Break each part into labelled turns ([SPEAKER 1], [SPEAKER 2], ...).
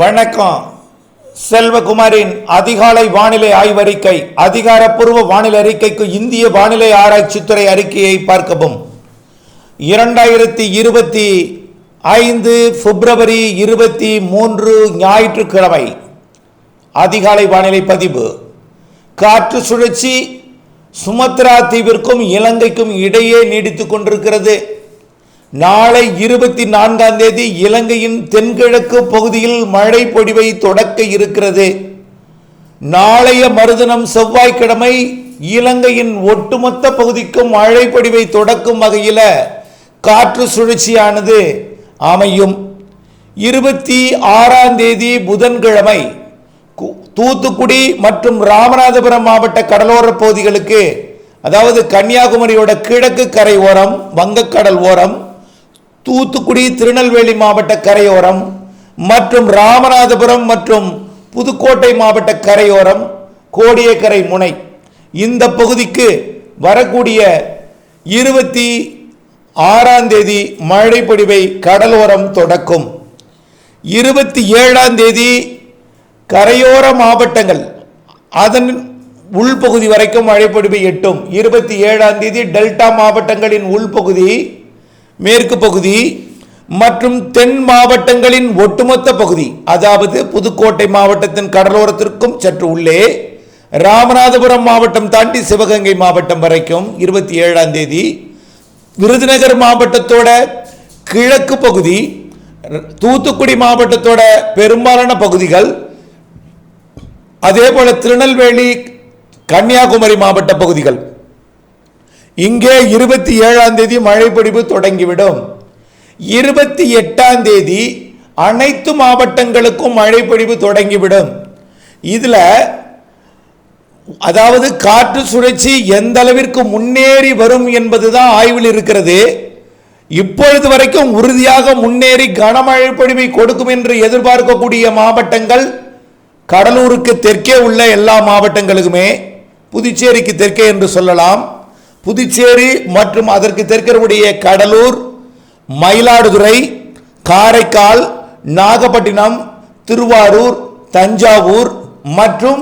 [SPEAKER 1] வணக்கம். செல்வகுமாரின் அதிகாலை வானிலை ஆய்வறிக்கை அதிகாரப்பூர்வ வானிலை அறிக்கைக்கு இந்திய வானிலை ஆராய்ச்சித்துறை அறிக்கையை பார்க்கவும். இரண்டாயிரத்தி இருபத்தி ஐந்து பிப்ரவரி இருபத்தி மூன்று ஞாயிற்றுக்கிழமை. அதிகாலை வானிலை பதிவு. காற்று சுழற்சி சுமத்ரா தீவிற்கும் இலங்கைக்கும் இடையே நீடித்துக் கொண்டிருக்கிறது. நாளை இருபத்தி நான்காம் தேதி இலங்கையின் தென்கிழக்கு பகுதியில் மழை பொழிவை தொடக்க இருக்கிறது. நாளைய மறுதினம் செவ்வாய்க்கிழமை இலங்கையின் ஒட்டுமொத்த பகுதிக்கும் மழை பொழிவை தொடக்கும் வகையில் காற்று சுழற்சியானது அமையும். இருபத்தி ஆறாம் தேதி புதன்கிழமை தூத்துக்குடி மற்றும் ராமநாதபுரம் மாவட்ட கடலோர பகுதிகளுக்கு அதாவது கன்னியாகுமரியோட கிழக்கு கரை ஓரம் வங்கக்கடல் ஓரம் தூத்துக்குடி திருநெல்வேலி மாவட்ட கரையோரம் மற்றும் ராமநாதபுரம் மற்றும் புதுக்கோட்டை மாவட்ட கரையோரம் கோடியக்கரை முனை. இந்த பகுதிக்கு வரக்கூடிய இருபத்தி ஆறாம் தேதி மழை பொழிவை கடலோரம் தொடக்கும். இருபத்தி ஏழாம் தேதி கரையோர மாவட்டங்கள் அதன் உள்பகுதி வரைக்கும் மழைப்பொழிவை எட்டும். இருபத்தி ஏழாம் தேதி டெல்டா மாவட்டங்களின் உள்பகுதி மேற்கு பகுதி மற்றும் தென் மாவட்டங்களின் ஒட்டுமொத்த பகுதி அதாவது புதுக்கோட்டை மாவட்டத்தின் கடலோரத்திற்கும் சற்று உள்ளே ராமநாதபுரம் மாவட்டம் தாண்டி சிவகங்கை மாவட்டம் வரைக்கும் இருபத்தி ஏழாம் தேதி விருதுநகர் மாவட்டத்தோட கிழக்கு பகுதி தூத்துக்குடி மாவட்டத்தோட பெரும்பாலான பகுதிகள் அதே போல திருநெல்வேலி கன்னியாகுமரி மாவட்ட பகுதிகள். இங்கே இருபத்தி ஏழாம் தேதி மழைப்பொழிவு தொடங்கிவிடும். இருபத்தி எட்டாம் தேதி அனைத்து மாவட்டங்களுக்கும் மழைப்பொழிவு தொடங்கிவிடும். இதில் அதாவது காற்று சுழற்சி எந்த அளவிற்கு முன்னேறி வரும் என்பதுதான் ஆய்வில் இருக்கிறது. இப்பொழுது வரைக்கும் உறுதியாக முன்னேறி கனமழை பொழிவை கொடுக்கும் என்று எதிர்பார்க்கக்கூடிய மாவட்டங்கள் கடலூருக்கு தெற்கே உள்ள எல்லா மாவட்டங்களுக்குமே புதுச்சேரிக்கு தெற்கே என்று சொல்லலாம். புதுச்சேரி மற்றும் அதற்கு தெற்கருடைய கடலூர் மயிலாடுதுறை காரைக்கால் நாகப்பட்டினம் திருவாரூர் தஞ்சாவூர் மற்றும்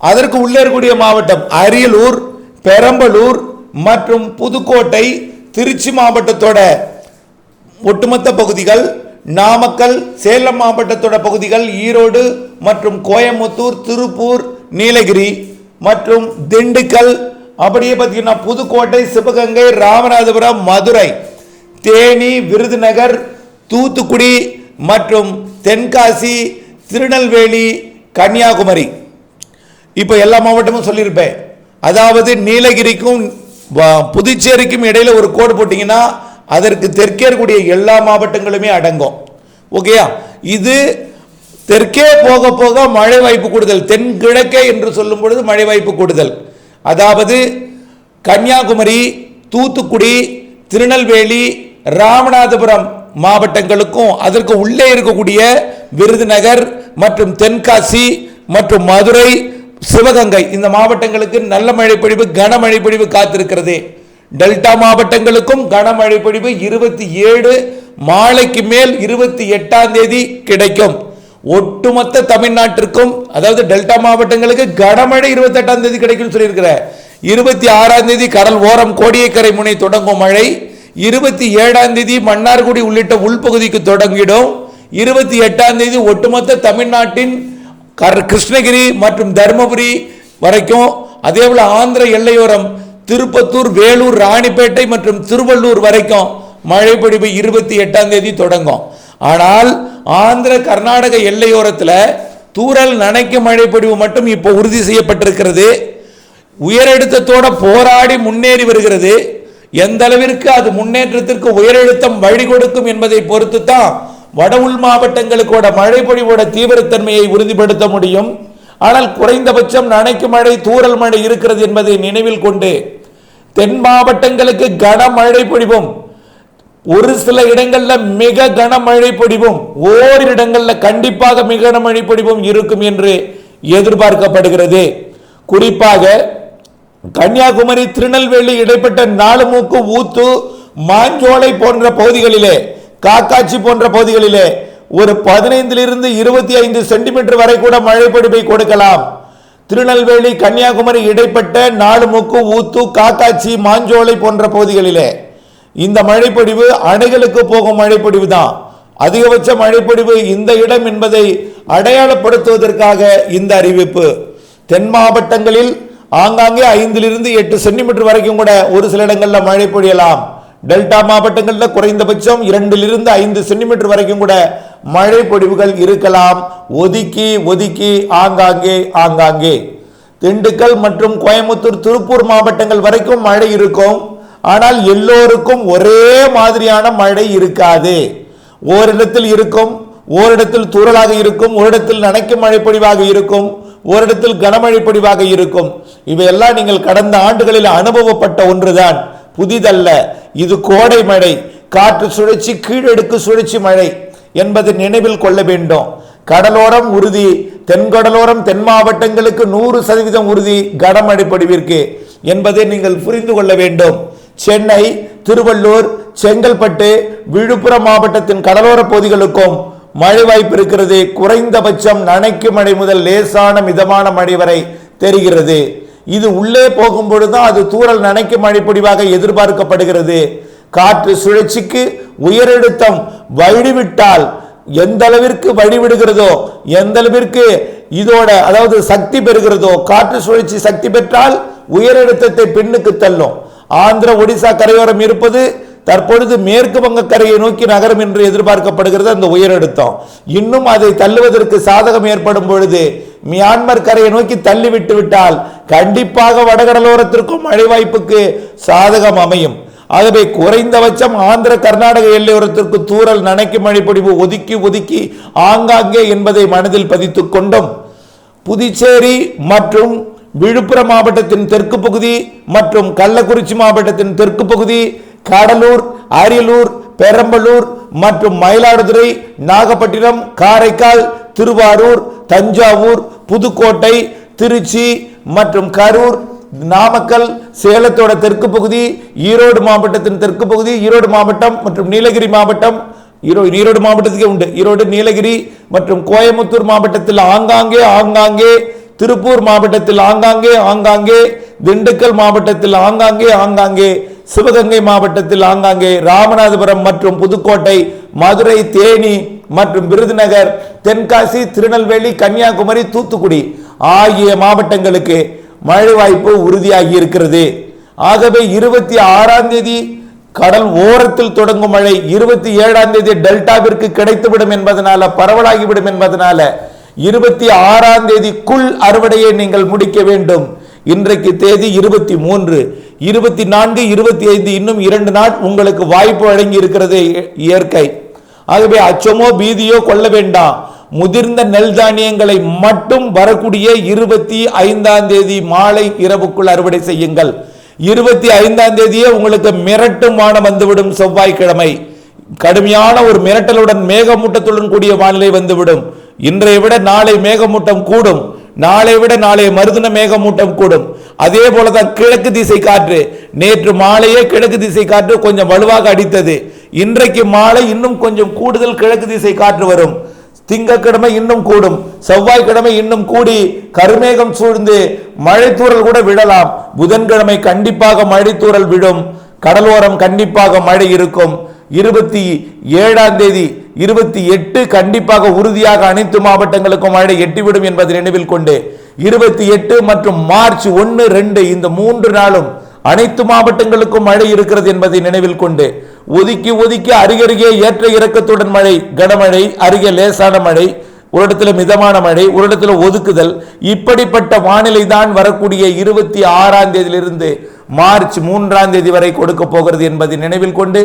[SPEAKER 1] அதற்கு உள்ளே இருக்கக்கூடிய மாவட்டம் அரியலூர் பெரம்பலூர் மற்றும் புதுக்கோட்டை திருச்சி மாவட்டத்தோட ஒட்டுமொத்த பகுதிகள் நாமக்கல் சேலம் மாவட்டத்தோட பகுதிகள் ஈரோடு மற்றும் கோயம்புத்தூர் திருப்பூர் நீலகிரி மற்றும் திண்டுக்கல் அப்படியே பார்த்தீங்கன்னா புதுக்கோட்டை சிவகங்கை ராமநாதபுரம் மதுரை தேனி விருதுநகர் தூத்துக்குடி மற்றும் தென்காசி திருநெல்வேலி கன்னியாகுமரி. இப்போ எல்லா மாவட்டமும் சொல்லியிருப்பேன். அதாவது நீலகிரிக்கும் புதுச்சேரிக்கும் இடையில் ஒரு கோடு போட்டிங்கன்னா அதற்கு தெற்கே இருக்கக்கூடிய எல்லா மாவட்டங்களுமே அடங்கும். ஓகேயா? இது தெற்கே போக போக மழை வாய்ப்பு கூடுதல் தென்கிழக்கே என்று சொல்லும் பொழுது மழை வாய்ப்பு கூடுதல். அதாவது கன்னியாகுமரி தூத்துக்குடி திருநெல்வேலி ராமநாதபுரம் மாவட்டங்களுக்கும் அதற்கு உள்ளே இருக்கக்கூடிய விருதுநகர் மற்றும் தென்காசி மற்றும் மதுரை சிவகங்கை இந்த மாவட்டங்களுக்கு நல்ல மழை பொழிவு கனமழை பொழிவு காத்திருக்கிறது. டெல்டா மாவட்டங்களுக்கும் கனமழை பொழிவு இருபத்தி ஏழு மாலைக்கு மேல் இருபத்தி எட்டாம் தேதி கிடைக்கும். ஒட்டுமொத்த தமிழ்நாட்டிற்கும் அதாவது டெல்டா மாவட்டங்களுக்கு கனமழை இருபத்தி எட்டாம் தேதி கிடைக்கும் சொல்லியிருக்கிற இருபத்தி ஆறாம் தேதி கடல் ஓரம் கோடியக்கரை முனை தொடங்கும் மழை இருபத்தி ஏழாம் தேதி மன்னார்குடி உள்ளிட்ட உள்பகுதிக்கு தொடங்கிடும். இருபத்தி எட்டாம் தேதி ஒட்டுமொத்த தமிழ்நாட்டின் கர்- கிருஷ்ணகிரி மற்றும் தருமபுரி வரைக்கும் அதே போல ஆந்திர எல்லையோரம் திருப்பத்தூர் வேலூர் ராணிப்பேட்டை மற்றும் திருவள்ளூர் வரைக்கும் மழை பொழிவு இருபத்தி எட்டாம் தேதி தொடங்கும். ஆனால் ஆந்திர கர்நாடக எல்லையோரத்தில் தூரல் நனைக்கும் மழைப்பொழிவு மட்டும் இப்போ உறுதி செய்யப்பட்டிருக்கிறது. உயரழுத்தத்தோட போராடி முன்னேறி வருகிறது. எந்த அளவிற்கு அது முன்னேற்றத்திற்கு உயரழுத்தம் வழி கொடுக்கும் என்பதை பொறுத்து தான் வட உள் மாவட்டங்களுக்கோட மழைப்பொழிவோட தீவிரத்தன்மையை உறுதிப்படுத்த முடியும். ஆனால் குறைந்தபட்சம் நனைக்கு மழை தூரல் மழை இருக்கிறது என்பதை நினைவில் கொண்டு தென் மாவட்டங்களுக்கு கனமழை பொழிவும் ஒரு சில இடங்கள்ல மிக கனமழை பொடிவும் ஓரிரு இடங்கள்ல கண்டிப்பாக மிக கனமழை பொடிவும் இருக்கும் என்று எதிர்பார்க்கப்படுகிறது. குறிப்பாக கன்னியாகுமரி திருநெல்வேலி இடைப்பட்ட நாலுமூக்கு ஊத்து மாஞ்சோலை போன்ற பகுதிகளிலே காக்காட்சி போன்ற பகுதிகளிலே ஒரு பதினைந்திலிருந்து இருபத்தி ஐந்து சென்டிமீட்டர் வரை கூட மழை பொடிவை கொடுக்கலாம். திருநெல்வேலி கன்னியாகுமரி இடைப்பட்ட நாலுமுக்கு ஊத்து காக்காச்சி மாஞ்சோலை போன்ற பகுதிகளிலே. இந்த மழைப்பொழிவு அணைகளுக்கு போகும் மழைப்பொழிவு தான். அதிகபட்ச மழைப்பொழிவு இந்த இடம் என்பதை அடையாளப்படுத்துவதற்காக இந்த அறிவிப்பு. தென் மாவட்டங்களில் ஆங்காங்கே ஐந்திலிருந்து எட்டு சென்டிமீட்டர் வரைக்கும் கூட ஒரு சில இடங்களில் மழை பொழியலாம். டெல்டா மாவட்டங்களில் குறைந்தபட்சம் இரண்டிலிருந்து ஐந்து சென்டிமீட்டர் வரைக்கும் கூட மழை பொழிவுகள் இருக்கலாம். ஒதுக்கி ஒதுக்கி ஆங்காங்கே ஆங்காங்கே. திண்டுக்கல் மற்றும் கோயம்புத்தூர் திருப்பூர் மாவட்டங்கள் வரைக்கும் மழை இருக்கும். ஆனால் எல்லோருக்கும் ஒரே மாதிரியான மழை இருக்காது. ஓரிடத்தில் இருக்கும் ஓரிடத்தில் தூரலாக இருக்கும் ஓரிடத்தில் நனைக்கும் மழைப்பொழிவாக இருக்கும் ஓரிடத்தில் கனமழை பொழிவாக இருக்கும். இவையெல்லாம் நீங்கள் கடந்த ஆண்டுகளில் அனுபவப்பட்ட ஒன்றுதான். புதிதல்ல. இது கோடை மழை. காற்று சுழற்சி கீழடுக்கு சுழற்சி மழை என்பதை நினைவில் கொள்ள வேண்டும். கடலோரம் உறுதி. தென்கடலோரம் தென் மாவட்டங்களுக்கு நூறு சதவீதம் உறுதி கனமழை பொழிவிற்கு என்பதை நீங்கள் புரிந்து கொள்ள வேண்டும். சென்னை திருவள்ளூர் செங்கல்பட்டு விழுப்புரம் மாவட்டத்தின் கடலோர பகுதிகளுக்கும் மழை வாய்ப்பு இருக்கிறது. குறைந்தபட்சம் நனைக்கு மழை முதல் லேசான மிதமான மழை வரை தெரிகிறது. இது உள்ளே போகும் தான் அது தூறல் நனைக்கு மழை பொடிவாக எதிர்பார்க்கப்படுகிறது. காற்று சுழற்சிக்கு உயரழுத்தம் வழிவிட்டால் எந்த அளவிற்கு வழிவிடுகிறதோ எந்த அளவிற்கு இதோட அதாவது சக்தி பெறுகிறதோ காற்று சுழற்சி சக்தி பெற்றால் உயரழுத்தத்தை பின்னுக்கு தள்ளும். ஆந்திர ஒடிசா கரையோரம் இருப்பது தற்பொழுது மேற்கு வங்க கரையை நோக்கி நகரும் என்று எதிர்பார்க்கப்படுகிறது. அந்த உயரழுத்தம். இன்னும் அதை தள்ளுவதற்கு சாதகம் ஏற்படும் பொழுது மியான்மர் கரையை நோக்கி தள்ளிவிட்டு விட்டால் கண்டிப்பாக வடகடலோரத்திற்கும் மழை வாய்ப்புக்கு சாதகம் அமையும். ஆகவே குறைந்தபட்சம் ஆந்திர கர்நாடக எல்லையோரத்திற்கு தூறல் நனைக்கும் மழைப்பொடிவு ஒதுக்கி ஒதுக்கி ஆங்காங்கே என்பதை மனதில் பதித்துக் கொண்டும். புதுச்சேரி மற்றும் விழுப்புரம் மாவட்டத்தின் தெற்கு பகுதி மற்றும் கள்ளக்குறிச்சி மாவட்டத்தின் தெற்கு பகுதி கடலூர் அரியலூர் பெரம்பலூர் மற்றும் மயிலாடுதுறை நாகப்பட்டினம் காரைக்கால் திருவாரூர் தஞ்சாவூர் புதுக்கோட்டை திருச்சி மற்றும் கரூர் நாமக்கல் சேலத்தோட தெற்கு பகுதி ஈரோடு மாவட்டத்தின் தெற்கு பகுதி ஈரோடு மாவட்டம் மற்றும் நீலகிரி மாவட்டம். ஈரோடு ஈரோடு மாவட்டத்துக்கே உண்டு. ஈரோடு நீலகிரி மற்றும் கோயம்புத்தூர் மாவட்டத்தில் ஆங்காங்கே ஆங்காங்கே திருப்பூர் மாவட்டத்தில் ஆங்காங்கே ஆங்காங்கே திண்டுக்கல் மாவட்டத்தில் ஆங்காங்கே ஆங்காங்கே சிவகங்கை மாவட்டத்தில் ஆங்காங்கே ராமநாதபுரம் மற்றும் புதுக்கோட்டை மதுரை தேனி மற்றும் விருதுநகர் தென்காசி திருநெல்வேலி கன்னியாகுமரி தூத்துக்குடி ஆகிய மாவட்டங்களுக்கு மழை வாய்ப்பு உறுதியாகி இருக்கிறது. ஆகவே இருபத்தி ஆறாம் தேதி கடல் ஓரத்தில் தொடங்கும் மழை இருபத்தி ஏழாம் தேதி டெல்டாவிற்கு கிடைத்துவிடும் என்பதனால பரவலாகிவிடும் என்பதனால இருபத்தி ஆறாம் தேதிக்குள் அறுவடையை நீங்கள் முடிக்க வேண்டும். இன்றைக்கு தேதி இருபத்தி மூன்று. இருபத்தி நான்கு இருபத்தி ஐந்து இன்னும் இரண்டு நாள் உங்களுக்கு வாய்ப்பு வழங்கி இருக்கிறது இயற்கை. ஆகவே அச்சமோ பீதியோ கொள்ள வேண்டாம். முதிர்ந்த நெல் தானியங்களை மட்டும் வரக்கூடிய இருபத்தி ஐந்தாம் தேதி மாலை இரவுக்குள் அறுவடை செய்யுங்கள். இருபத்தி ஐந்தாம் தேதியே உங்களுக்கு மிரட்டும் வானம் வந்துவிடும் செவ்வாய்க்கிழமை. கடுமையான ஒரு மிரட்டலுடன் மேகமூட்டத்துடன் கூடிய வானிலை வந்துவிடும். இன்றைய விட நாளை மேகமூட்டம் கூடும். நாளை விட நாளை மருதின மேகமூட்டம் கூடும். அதே போலதான் கிழக்கு திசை காற்று. நேற்று மாலையே கிழக்கு திசை காற்று கொஞ்சம் வலுவாக அடித்தது. இன்றைக்கு மாலை இன்னும் கொஞ்சம் கூடுதல் கிழக்கு திசை காற்று வரும். திங்கக்கிழமை இன்னும் கூடும். செவ்வாய்க்கிழமை இன்னும் கூடி கருமேகம் சூழ்ந்து மழைத்தூரல் கூட விழலாம் புதன்கிழமை கண்டிப்பாக மழைத்தூரல் விழும் கடலோரம் கண்டிப்பாக மழை இருக்கும். இருபத்தி ஏழாம் தேதி இருபத்தி எட்டு கண்டிப்பாக உறுதியாக அனைத்து மாவட்டங்களுக்கும் மழை எட்டிவிடும் என்பதை நினைவில் கொண்டு இருபத்தி எட்டு மற்றும் மார்ச் ஒன்று ரெண்டு இந்த மூன்று நாளும் அனைத்து மாவட்டங்களுக்கும் மழை இருக்கிறது என்பதை நினைவில் கொண்டு ஒதுக்கி ஒதுக்கி அருகருகே ஏற்ற இறக்கத்துடன் மழை கனமழை அருகே லேசான மழை ஒரு இடத்துல மிதமான மழை ஒரு இடத்துல ஒதுக்குதல் இப்படிப்பட்ட வானிலை தான் வரக்கூடிய இருபத்தி ஆறாம் தேதியிலிருந்து மார்ச் மூன்றாம் தேதி வரை கொடுக்க போகிறது என்பதை நினைவில் கொண்டு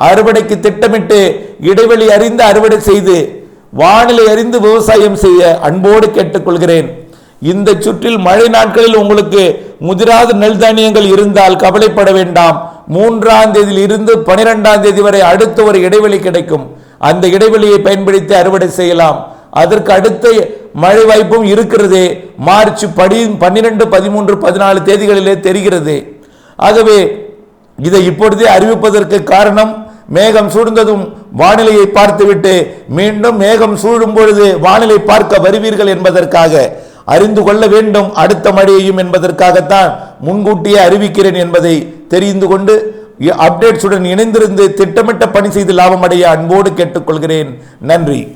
[SPEAKER 1] அறுவடைக்கு திட்டமிட்டு இடைவெளி அறிந்து அறுவடை செய்து வானிலை அறிந்து விவசாயம் செய்ய அன்போடு கேட்டுக்கொள்கிறேன். இந்த சுற்றில் மழை நாட்களில் உங்களுக்கு முதிராத நெல் தானியங்கள் இருந்தால் கவலைப்பட வேண்டாம். மூன்றாம் தேதியில் இருந்து பனிரெண்டாம் தேதி வரை அடுத்த ஒரு இடைவெளி கிடைக்கும். அந்த இடைவெளியை பயன்படுத்தி அறுவடை செய்யலாம். அதற்கு அடுத்த மழை வாய்ப்பும் இருக்கிறது. மார்ச் படி பன்னிரெண்டு பதிமூன்று பதினாலு தேதிகளிலே தெரிகிறது. ஆகவே இதை இப்பொழுதே அறிவிப்பதற்கு காரணம் மேகம் சூழ்ந்ததும் வானிலையை பார்த்துவிட்டு மீண்டும் மேகம் சூழும் பொழுது வானிலை பார்க்க வருவீர்கள் என்பதற்காக அறிந்து கொள்ள வேண்டும் அடுத்த மழையையும் என்பதற்காகத்தான் முன்கூட்டியே அறிவிக்கிறேன் என்பதை தெரிந்து கொண்டு அப்டேட்ஸுடன் இணைந்திருந்து திட்டமிட்ட பணி செய்து லாபம் அன்போடு கேட்டுக்கொள்கிறேன். நன்றி.